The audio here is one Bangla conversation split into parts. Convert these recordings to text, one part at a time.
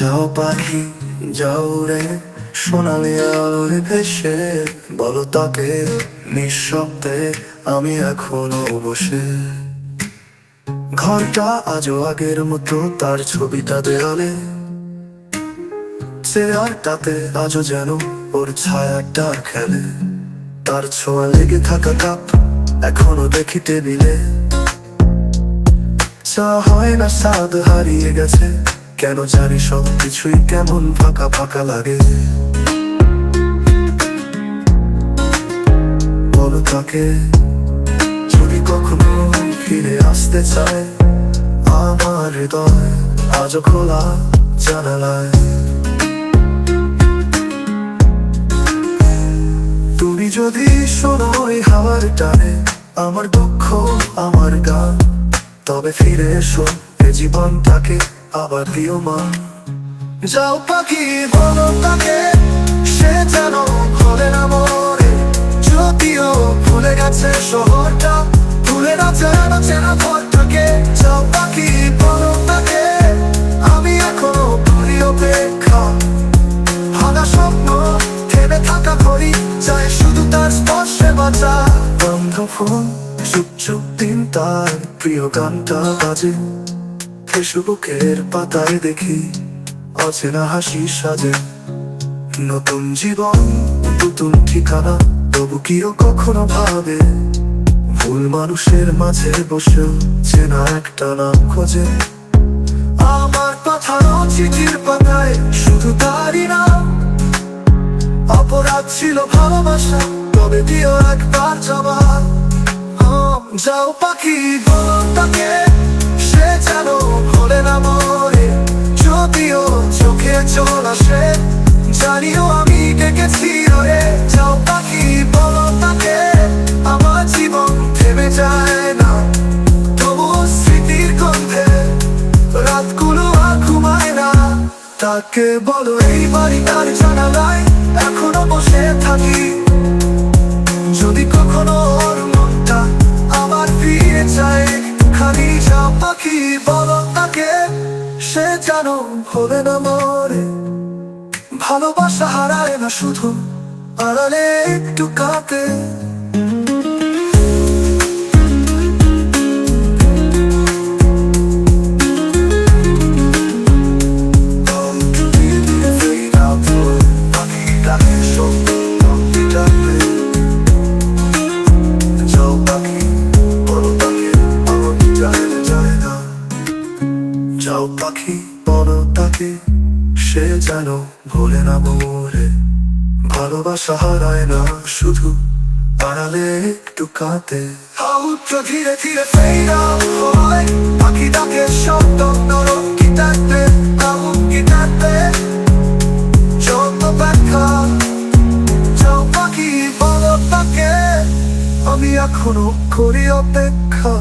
যাও পাখি, যাও রে সোনালি আলোয় ভেসে। বলো তাকে, নিঃশব্দে আমি এখনও বসে। ঘরটা আজও আগের মতো, তার ছবিটা দেয়ালে। চেয়ারটাতে আজও যেন ওর ছায়াটা খেলে। তার ছোঁয়া লেগে থাকা কাপ এখনও দেখি টেবিলে। চা হয় না, স্বাদ হারিয়ে গেছে। কেন জানি সব কিছুই কেমন ফাঁকা ফাঁকা লাগে। বলো তাকে, যদি কখনো ফিরে আসতে চায়, আমার হৃদয় আজও খোলা জানালায়। তুমি যদি শোনো ওই হাওয়ার টানে, আমার দুঃখ, আমার গান, তবে ফিরে এসো এ জীবনটাকে। আবার দিও মা। যাও পাখি, বলো তাকে, সে যেন ভোলে না মরে। যদিও ভুলে গেছে শহরটা, ভুলে না যেন চেনা ঘরটাকে। যাও পাখি, বলো তাকে, আমি এখনও ভুলি অপেক্ষা। ভাঙা স্বপ্ন, থেমে থাকা ঘড়ি, চাই শুধু তার স্পর্শে বাঁচা। বন্ধ ফোন চুপ চুপ দিন তার প্রিয় গানটা বাজে। ফেসবুকের পাতায় দেখি অচেনা হাসি সাজে। নতুন জীবন, নতুন ঠিকানা, তবু কিও কখনো ভাবে? ভুল মানুষের মাঝে বসে চেনা একটা নাম খোঁজে। আমার পাঠানো চিঠির পাতায় শুধু তারই নাম। অপরাধ ছিল ভালোবাসা, তবে দিও একবার জবাব যাও পাখি বলো তাকে সে যেন চল জানিও আমি ডেকেছি রে। যাও পাখি, বলো তাকে, আমার জীবন থেমে যায় না। তবুও স্মৃতির গন্ধে রাতগুলো আর ঘুমায় না। তাকে বলো, এই বাড়িটার জানালায় এখনও বসে থাকি। যদি কখনো ওর মনটা আবার ফিরে যায়, খালি যা পাখি, বলো তাকে, সে যেন ভোলে না মরে। ভালোবাসা হারায় না শুধু আড়ালে একটু পাখি বলো তাকে সে যেন ভোলে না মোরে। ভালোবাসা হারায় না, শুধু আড়ালে একটু উচ্চ ধীরে ধীরে পাখি ডাকে শব্দ এখনও করি অপেক্ষা।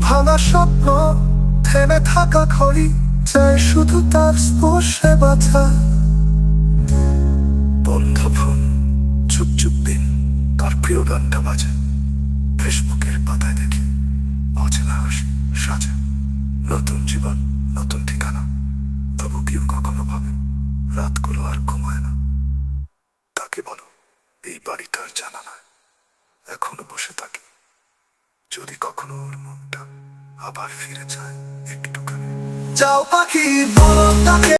ভাঙা স্বপ্ন, থেমে থাকা ঘড়ি চাই শুধু তার বাঁচা বন্ধ ফোন চুপ চুপ দিন। তার প্রিয় গানটা বাজে। ফেসবুকের পাতায় দেখি। অচেনা হাসি সাজে। নতুন জীবন, নতুন ঠিকানা। তবু কেউ কখনো ভাবে, রাতগুলো আর ঘুমায় না। তাকে বলো, এই বাড়িটা আর জানা নয় এখনও বসে থাকি। যদি কখনো ওর মনটা আবার ফিরে যায়, একটুখানি। যাও পাখি, বলো তাকে।